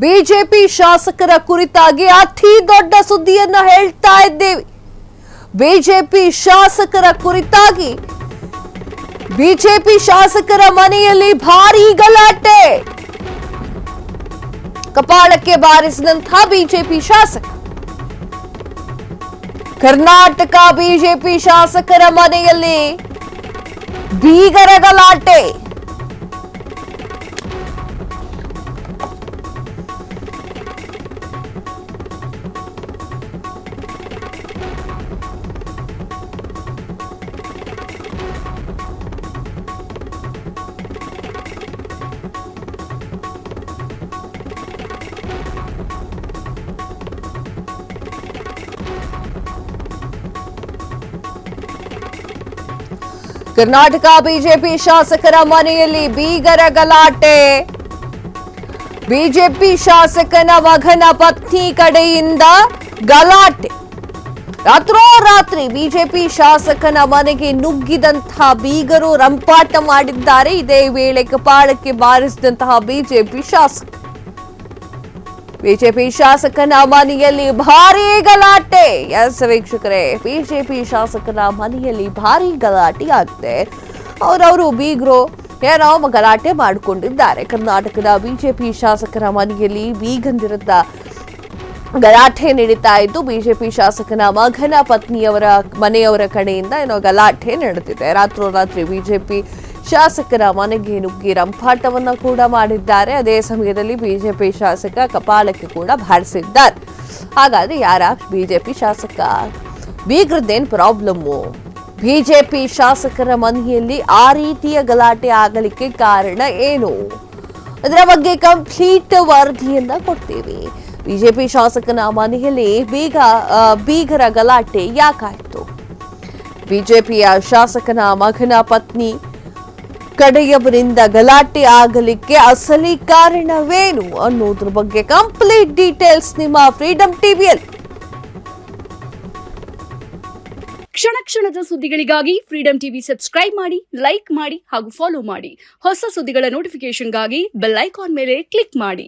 BJP ಶಾಸಕರ ಕುರಿತಾಗಿ ಅತಿ ದೊಡ್ಡ ಸುದ್ದಿಯನ್ನ ಹೇಳ್ತಾ ಇದ್ದೇವೆ. ಬಿಜೆಪಿ ಶಾಸಕರ ಕುರಿತಾಗಿ ಬಿಜೆಪಿ ಶಾಸಕರ ಮನೆಯಲ್ಲಿ ಭಾರೀ ಗಲಾಟೆ. ಕಪಾಳಕ್ಕೆ ಬಾರಿಸಿದಂತಹ ಬಿಜೆಪಿ ಶಾಸಕ. ಕರ್ನಾಟಕ ಬಿಜೆಪಿ ಶಾಸಕರ ಮನೆಯಲ್ಲಿ ಬೀಗರ ಗಲಾಟೆ. ಕರ್ನಾಟಕ ಬಿಜೆಪಿ ಶಾಸಕರ ಮನೆಯಲ್ಲಿ ಬೀಗರ ಗಲಾಟೆ. ಬಿಜೆಪಿ ಶಾಸಕನ ಮಗನ ಪತ್ನಿ ಕಡೆಯಿಂದ ಗಲಾಟೆ. ರಾತ್ರೋರಾತ್ರಿ ಬಿಜೆಪಿ ಶಾಸಕನ ಮನೆಗೆ ನುಗ್ಗಿದಂತಹ ಬೀಗರು ರಂಪಾಟ ಮಾಡಿದ್ದಾರೆ. ಇದೇ ವೇಳೆ ಕಪಾಳಕ್ಕೆ ಬಾರಿಸಿದಂತಹ ಬಿಜೆಪಿ ಶಾಸಕ. ಬಿಜೆಪಿ ಶಾಸಕನ ಮನೆಯಲ್ಲಿ ಭಾರೀ ಗಲಾಟೆ. ಎಸ್, ವೀಕ್ಷಕರೇ, ಬಿಜೆಪಿ ಶಾಸಕನ ಮನೆಯಲ್ಲಿ ಭಾರೀ ಗಲಾಟೆ ಆಗಿದೆ ಅವರವರು ಬೀಗ್ರು ಏನೋ ಗಲಾಟೆ ಮಾಡಿಕೊಂಡಿದ್ದಾರೆ. ಕರ್ನಾಟಕದ ಬಿಜೆಪಿ ಶಾಸಕರ ಮನೆಯಲ್ಲಿ ಬೀಗಂದಿರುತ್ತ ಗಲಾಟೆ ನಡೀತಾ ಇದ್ದು, ಬಿಜೆಪಿ ಶಾಸಕನ ಮಗನ ಪತ್ನಿಯವರ, ಮನೆಯವರ ಕಡೆಯಿಂದ ಏನೋ ಗಲಾಟೆ ನಡೆದಿದೆ. ರಾತ್ರೋರಾತ್ರಿ ಬಿಜೆಪಿ ಶಾಸಕರ ಮನೆಗೆ ನುಗ್ಗಿ ರಂಪಾಟವನ್ನ ಕೂಡ ಮಾಡಿದ್ದಾರೆ. ಅದೇ ಸಮಯದಲ್ಲಿ ಬಿಜೆಪಿ ಶಾಸಕ ಕಪಾಲಕ್ಕೆ ಕೂಡ ಬಾರಿಸಿದ್ದಾರೆ. ಹಾಗಾದ್ರೆ ಯಾರ ಬಿಜೆಪಿ ಶಾಸಕ? ಬೀಗ್ರದೇನ್ ಪ್ರಾಬ್ಲಮ್ಮು ಬಿಜೆಪಿ ಶಾಸಕರ ಮನೆಯಲ್ಲಿ ಆ ರೀತಿಯ ಗಲಾಟೆ ಆಗಲಿಕ್ಕೆ ಕಾರಣ ಏನು? ಅದರ ಬಗ್ಗೆ ಕಂಪ್ಲೀಟ್ ವರದಿಯನ್ನ ಕೊಡ್ತೀವಿ. ಬಿಜೆಪಿ ಶಾಸಕನ ಮನೆಯಲ್ಲಿ ಬೀಗ ಬೀಗರ ಗಲಾಟೆ ಯಾಕಾಯ್ತು? ಬಿಜೆಪಿಯ ಶಾಸಕನ ಮಗನ ಪತ್ನಿ ಕಡೆಯವರಿಂದ ಗಲಾಟೆ ಆಗಲಿಕ್ಕೆ ಅಸಲಿ ಕಾರಣವೇನು ಅನ್ನೋದ್ರ ಬಗ್ಗೆ ಕಂಪ್ಲೀಟ್ ಡೀಟೇಲ್ಸ್ ನಿಮ್ಮ ಫ್ರೀಡಂ ಟಿವಿಯಲ್ಲಿ ಕ್ಷಣ ಕ್ಷಣದ ಸುದ್ದಿಗಳಿಗಾಗಿ ಫ್ರೀಡಂ ಟಿವಿ ಸಬ್ಸ್ಕ್ರೈಬ್ ಮಾಡಿ ಲೈಕ್ ಮಾಡಿ ಹಾಗೂ ಫಾಲೋ ಮಾಡಿ. ಹೊಸ ಸುದ್ದಿಗಳ ನೋಟಿಫಿಕೇಶನ್ಗಾಗಿ ಬೆಲ್ ಐಕಾನ್ ಮೇಲೆ ಕ್ಲಿಕ್ ಮಾಡಿ.